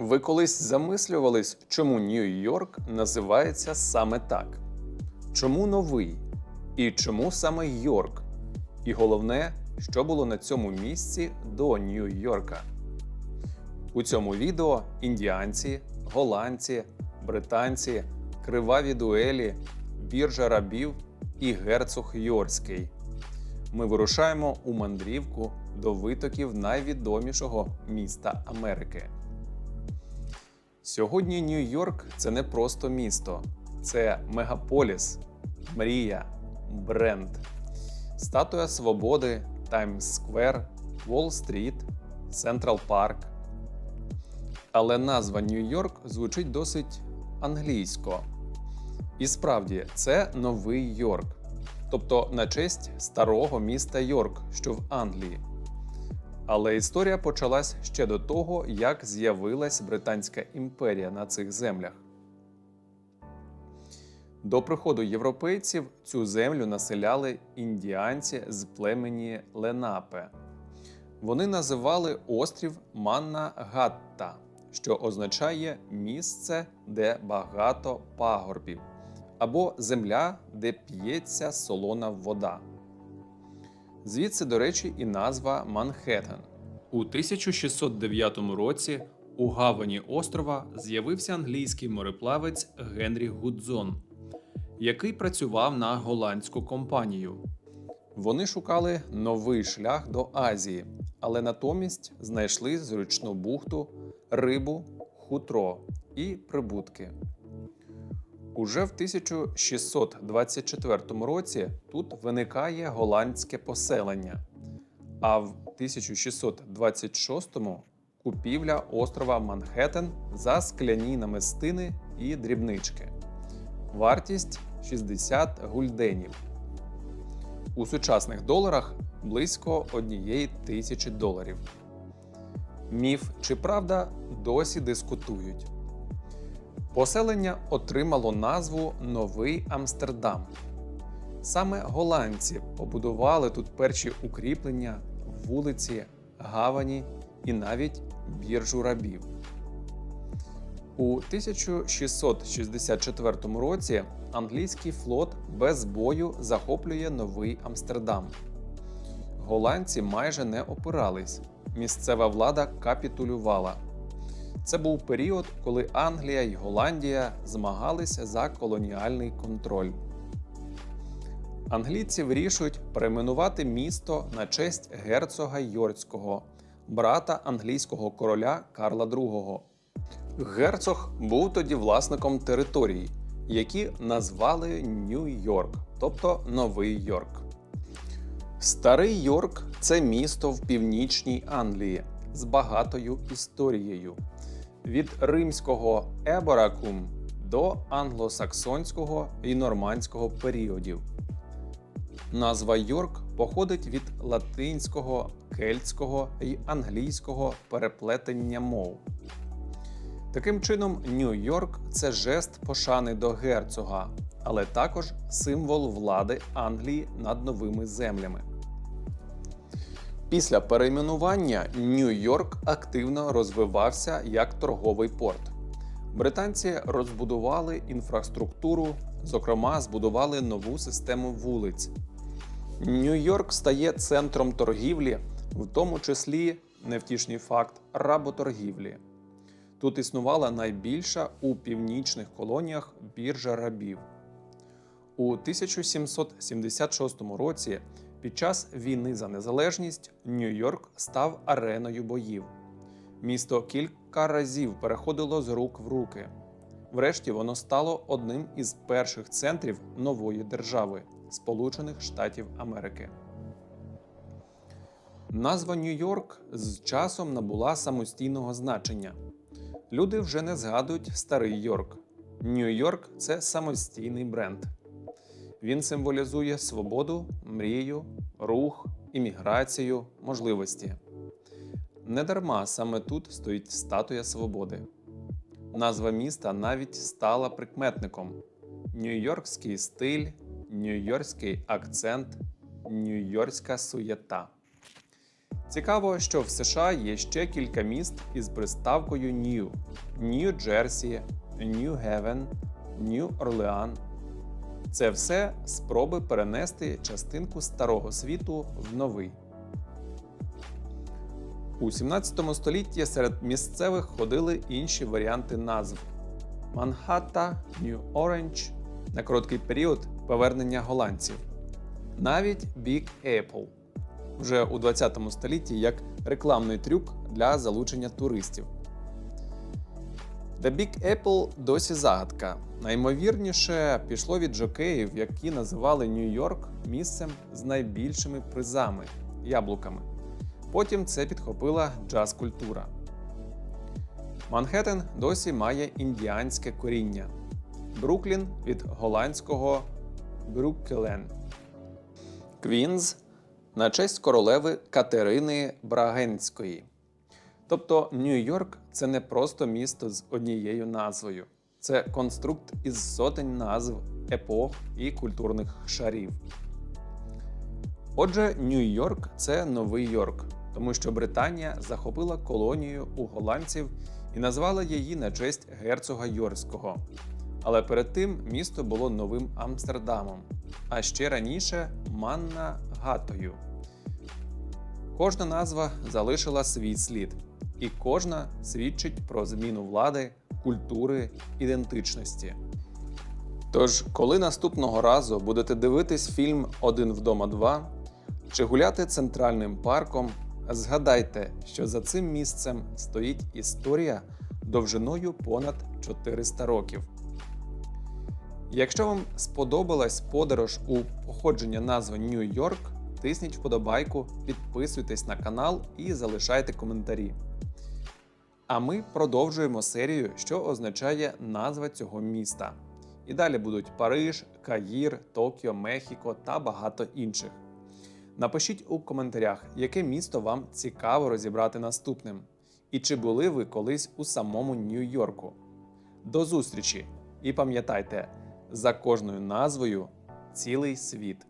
Ви колись замислювались, чому Нью-Йорк називається саме так? Чому новий? І чому саме Йорк? І головне, що було на цьому місці до Нью-Йорка? У цьому відео індіанці, голландці, британці, криваві дуелі, біржа рабів і герцог Йорський. Ми вирушаємо у мандрівку до витоків найвідомішого міста Америки. Сьогодні Нью-Йорк це не просто місто, це мегаполіс, мрія, бренд, статуя свободи, Таймс-сквер, Уолл-стріт, Централ Парк. Але назва Нью-Йорк звучить досить англійсько. І справді, це новий Йорк, тобто на честь старого міста Йорк, що в Англії. Але історія почалась ще до того, як з'явилась Британська імперія на цих землях. До приходу європейців цю землю населяли індіанці з племені Ленапе. Вони називали острів Манна-Гатта, що означає місце, де багато пагорбів, або земля, де п'ється солона вода. Звідси, до речі, і назва Манхеттен. У 1609 році у гавані острова з'явився англійський мореплавець Генрі Гудзон, який працював на голландську компанію. Вони шукали новий шлях до Азії, але натомість знайшли зручну бухту, рибу, хутро і прибутки. Уже в 1624 році тут виникає голландське поселення, а в 1626-му купівля острова Манхеттен за скляні намистини і дрібнички. Вартість 60 гульденів. У сучасних доларах близько однієї тисячі доларів. Міф чи правда досі дискутують. Поселення отримало назву Новий Амстердам. Саме голландці побудували тут перші укріплення, вулиці, гавані і навіть біржу рабів. У 1664 році англійський флот без бою захоплює Новий Амстердам. Голландці майже не опирались. Місцева влада капітулювала. Це був період, коли Англія і Голландія змагалися за колоніальний контроль. Англійці вирішують перейменувати місто на честь герцога Йоркського, брата англійського короля Карла II. Герцог був тоді власником територій, які назвали Нью-Йорк, тобто Новий Йорк. Старий Йорк це місто в північній Англії з багатою історією від римського Еборакум до англосаксонського і нормандського періодів. Назва Йорк походить від латинського, кельтського і англійського переплетення мов. Таким чином, Нью-Йорк це жест пошани до герцога, але також символ влади Англії над новими землями. Після перейменування Нью-Йорк активно розвивався як торговий порт. Британці розбудували інфраструктуру, зокрема, збудували нову систему вулиць. Нью-Йорк стає центром торгівлі, в тому числі невтішний факт работоргівлі. Тут існувала найбільша у північних колоніях біржа рабів. У 1776 році під час війни за незалежність Нью-Йорк став ареною боїв. Місто кілька разів переходило з рук в руки. Врешті воно стало одним із перших центрів нової держави Сполучених Штатів Америки. Назва Нью-Йорк з часом набула самостійного значення. Люди вже не згадують старий Йорк. Нью-Йорк це самостійний бренд. Він символізує свободу, мрію, рух, імміграцію, можливості. Недарма саме тут стоїть статуя свободи. Назва міста навіть стала прикметником: нью-йоркський стиль, нью-йоркський акцент, нью-йоркська суєта. Цікаво, що в США є ще кілька міст із приставкою New: Нью-Джерсі, Нью-Гевен, Нью-Орлеан. Це все спроби перенести частинку старого світу в новий. У 17 столітті серед місцевих ходили інші варіанти назв: Манхатта, Нью-Оранж, на короткий період повернення голландців, навіть Big Apple вже у 20 столітті як рекламний трюк для залучення туристів. The Big Apple досі загадка. Наймовірніше пішло від жокеїв, які називали Нью-Йорк місцем з найбільшими призами яблуками. Потім це підхопила джаз-культура. Манхеттен досі має індіанське коріння. Бруклін від голландського Брюккелен. Квінз на честь королеви Катерини Брагенської. Тобто Нью-Йорк це не просто місто з однією назвою, це конструкт із сотень назв, епох і культурних шарів. Отже, Нью-Йорк це Новий Йорк, тому що Британія захопила колонію у голландців і назвала її на честь герцога Йорського. Але перед тим місто було новим Амстердамом, а ще раніше Манна Гатою. Кожна назва залишила свій слід, і кожна свідчить про зміну влади, культури, ідентичності. Тож, коли наступного разу будете дивитись фільм Один вдома 2 чи гуляти центральним парком, згадайте, що за цим місцем стоїть історія довжиною понад 400 років. Якщо вам сподобалась подорож у походження назви Нью-Йорк, тисніть вподобайку, підписуйтесь на канал і залишайте коментарі. А ми продовжуємо серію, що означає назва цього міста. І далі будуть Париж, Каїр, Токіо, Мехіко та багато інших. Напишіть у коментарях, яке місто вам цікаво розібрати наступним, і чи були ви колись у самому Нью-Йорку. До зустрічі! І пам'ятайте, за кожною назвою цілий світ.